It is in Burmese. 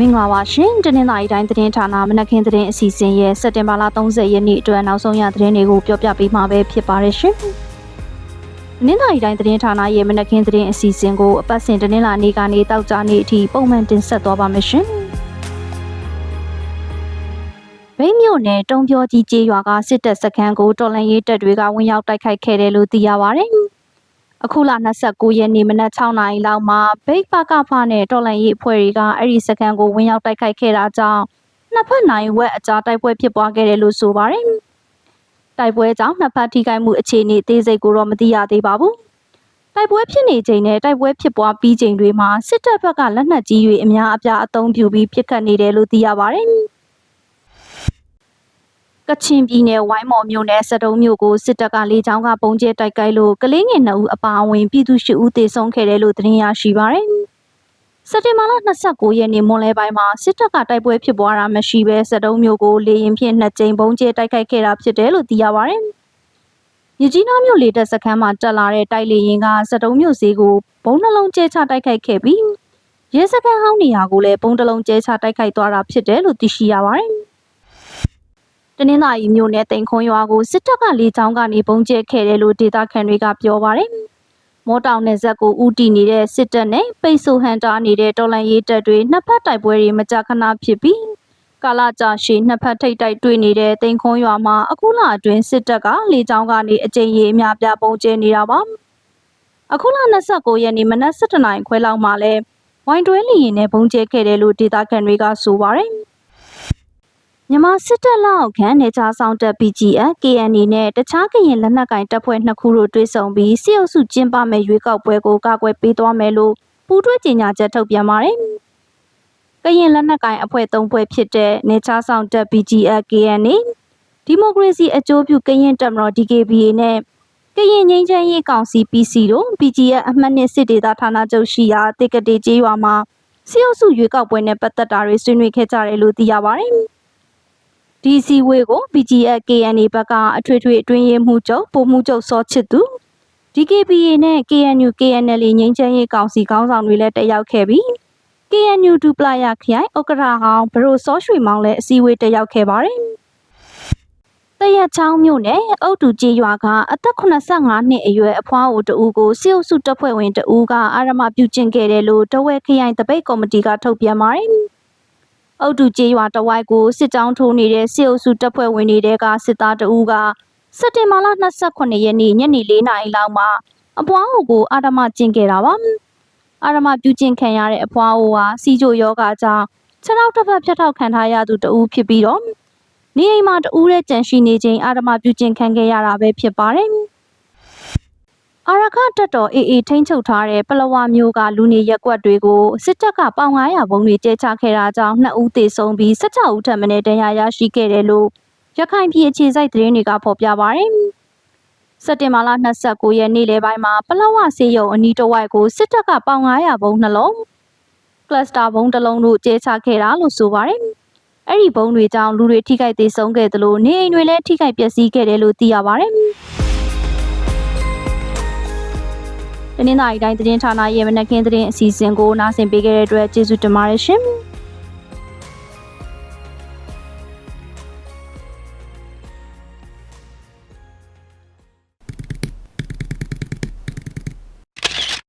မင်္ဂလာပါရှင်တနင်္လာရီတိုင်းသတင်းဌာနမနက်ခင်းသတင်းအစီအစဉ်ရဲ့စက်တင်ဘာလ30ရက်နေ့အတွက်နောက်ဆုံးရသတင်းတွေကိုပြောပြပေးမှာပဲဖြစ်ပါတယ်ရှင်တနင်္လာရီတိုင်းသတင်းဌာနရဲ့မနက်ခင်းသတင်းအစီအစဉ်ကိုအပတ်စဉ်တနင်္လာနေ့ကနေတောက်ကြနေ့အထိပုံမှန်တင်ဆက်သွားပါမယ်ရှင်ဘိန်းမြို့နယ်တုံပြောကြီးကျေးရွာကစစ်တပ်စခန်းကိုတော်လန်ရေးတပ်တွေကဝင်ရောက်တိုက်ခိုက်ခဲ့တယ်လို့သိရပါတယ် အခုလ29ရက်နေ့မနက်6နာရီလောက်မှာဘိတ်ပကဖနဲ့တော်လန်ရေးအဖွဲ့တွေကအဲ့ဒီစခန်းကိုဝင်ရောက်တိုက်ခိုက်ခဲ့တာကြောင့်နှစ်ဖက်နိုင်ဝက်အကြားတိုက်ပွဲဖြစ်ပွားခဲ့တယ်လို့ဆိုပါတယ်။တိုက်ပွဲကြောင့်နှစ်ဖက်ထိခိုက်မှုအခြေအနေသေးစိတ်ကိုတော့မသိရသေးပါဘူး။တိုက်ပွဲဖြစ်နေချိန်နဲ့တိုက်ပွဲဖြစ်ပွားပြီးချိန်တွေမှာစစ်တပ်ဘက်ကလက်နက်ကြီးတွေအများအပြားအသုံးပြုပြီးပစ်ခတ်နေတယ်လို့သိရပါတယ်။ ကချင်ပြည်နယ်ဝိုင်းမော်မြို့နယ်စတုံးမြို့ကိုစစ်တပ်ကလေကြောင်းကပုံကျဲတိုက်ခိုက်လို့ကလေးငယ်2ဦးအပါအဝင်ပြည်သူ8ဦးသေဆုံးခဲ့တယ်လို့သတင်းရရှိပါရယ်။စက်တင်ဘာလ29ရက်နေ့မွန်လယ်ပိုင်းမှာစစ်တပ်ကတိုက်ပွဲဖြစ်ပွားတာမရှိဘဲစတုံးမြို့ကိုလေရင်ဖြင့်နှစ်ကြိမ်ပုံကျဲတိုက်ခိုက်ခဲ့တာဖြစ်တယ်လို့သိရပါရယ်။မြကြီးနားမြို့လေတပ်စခန်းမှာတက်လာတဲ့တိုက်လေရင်ကစတုံးမြို့ဈေးကိုဘုံနှလုံးကျဲချတိုက်ခိုက်ခဲ့ပြီးရဲစခန်းဟောင်းနေရာကိုလည်းဘုံတစ်လုံးကျဲချတိုက်ခိုက်သွားတာဖြစ်တယ်လို့သိရှိရပါရယ်။ တနင်္လာရီမြို့နယ်တိန်ခွန်ရွာကိုစစ်တပ်ကလေကြောင်းကနေပုံကျဲခဲ့တယ်လို့ဒေသခံတွေကပြောပါတယ်။မောတောင်နယ်ဇက်ကိုဥတီနေတဲ့စစ်တပ်နဲ့ပိတ်ဆို့ဟန်တာနေတဲ့တော်လန်ရေးတပ်တွေနှစ်ဖက်တိုက်ပွဲတွေမကြာခဏဖြစ်ပြီးကာလကြာရှည်နှစ်ဖက်ထိတ်တိုက်တွေ့နေတဲ့တိန်ခွန်ရွာမှာအခုလအတွင်းစစ်တပ်ကလေကြောင်းကနေအကြိမ်ရေအများပြပုံကျဲနေတာပါ။အခုလ29ရက်နေ့မနက်7:00နာရီခွဲလောက်မှာလဲဝိုင်းတွဲလီရင်နဲ့ပုံကျဲခဲ့တယ်လို့ဒေသခံတွေကဆိုပါတယ်။ မြန်မာစစ်တပ်လက်အောက်ခံနေကြဆောင်တပ် BGF KNA နဲ့တခြားကရင်လက်နက်ကင်တပ်ဖွဲ့နှစ်ခုတို့တွဲဆုံပြီးစစ်အုပ်စုကျင်းပမဲ့ရွေးကောက်ပွဲကိုကာကွယ်ပေးသွားမယ်လို့ပူးတွဲကြေညာချက်ထုတ်ပြန်ပါတယ်။ကရင်လက်နက်ကင်အဖွဲ့သုံးဖွဲ့ဖြစ်တဲ့နေချဆောင်တပ် BGF KNA ဒီမိုကရေစီအကျိုးပြုကရင်တပ်မတော် DKBA နဲ့ကရင်ငင်းချမ်းရေးကောင်စီ PC တို့ BGF အမှတ်နှစ်စစ်ဒေသဌာနချုပ်ရှိရာတေကတေကျေးရွာမှာစစ်အုပ်စုရွေးကောက်ပွဲနဲ့ပတ်သက်တာတွေဆွေးနွေးခဲ့ကြတယ်လို့သိရပါတယ်။ ဒီစီဝေးကို BGF KNA ဘက်ကအထွေထွေအတွင်းရေးမှူးချုပ်ပုံမှုချုပ်စောချစ်သူ DKBA နဲ့ KNU KNL ငင်းချမ်းရေးကောင်စီခေါင်းဆောင်တွေလည်းတက်ရောက်ခဲ့ပြီး KNU ဒူပလာယာခရိုင်ဥက္ကရာဟောင်းဘရိုစောရွှေမောင်လည်းအစည်းအဝေးတက်ရောက်ခဲ့ပါတယ်။တရက်ချောင်းမြို့နယ်အုတ်တူကြီးရွာကအသက်85နှစ်အရွယ်အဖွားအိုတဦးကိုစစ်အုပ်စုတပ်ဖွဲ့ဝင်တဦးကအာရမပြုကျင့်ခဲ့တယ်လို့တဝဲခရိုင်တပိတ်ကော်မတီကထုတ်ပြန်ပါတယ်။ အုတ်တူကျေးရွာတဝိုက်ကိုစစ်ကြောင်းထိုးနေတဲ့စစ်အုပ်စုတပ်ဖွဲ့ဝင်တွေကစစ်သားတအူးကစက်တင်ဘာလ28ရက်နေ့ညနေ4နာရီလောက်မှာအပွားအိုကိုအာရမကျင့်ခဲ့တာပါအာရမပြုကျင့်ခံရတဲ့အဖွားအိုဟာစီဂျိုယောဂါကြောင့်ခြေထောက်တစ်ဖက်ဖြတ်ထောက်ခံထားရသူတဦးဖြစ်ပြီးတော့နေအိမ်မှာတဦးရဲ့ကြံရှိနေခြင်းအာရမပြုကျင့်ခံခဲ့ရတာပဲဖြစ်ပါတယ် အာရခတက်တော်အေအေထိန်းချုပ်ထားတဲ့ပလဝမျိုးကလူနေရက်ကွက်တွေကိုစစ်တပ်ကပေါင်900ဘုံတွေကျဲချခဲ့တာကြောင့်2ဦးသေဆုံးပြီး16ဦးထပ်မံတရားရရှိခဲ့တယ်လို့ရခိုင်ပြည်အခြေစိုက်သတင်းတွေကဖော်ပြပါတယ်။စက်တင်ဘာလ29ရက်နေ့လယ်ပိုင်းမှာပလဝဆေးရုံအနီးတစ်ဝိုက်ကိုစစ်တပ်ကပေါင်900ဘုံနှလုံးကလစတာဘုံတစ်လုံးတို့ကျဲချခဲ့တာလို့ဆိုပါတယ်။အဲ့ဒီဘုံတွေကြောင့်လူတွေထိခိုက်သေဆုံးခဲ့သလိုနေအိမ်တွေလည်းထိခိုက်ပျက်စီးခဲ့တယ်လို့သိရပါတယ်။ နင်္သာရီတိုင်းသတင်းဌာနရဲ့မနက်ခင်းသတင်းအစီအစဉ်ကိုနားဆင်ပေးခဲ့တဲ့အတွက်ကျေးဇူးတင်ပါတယ်ရှင်။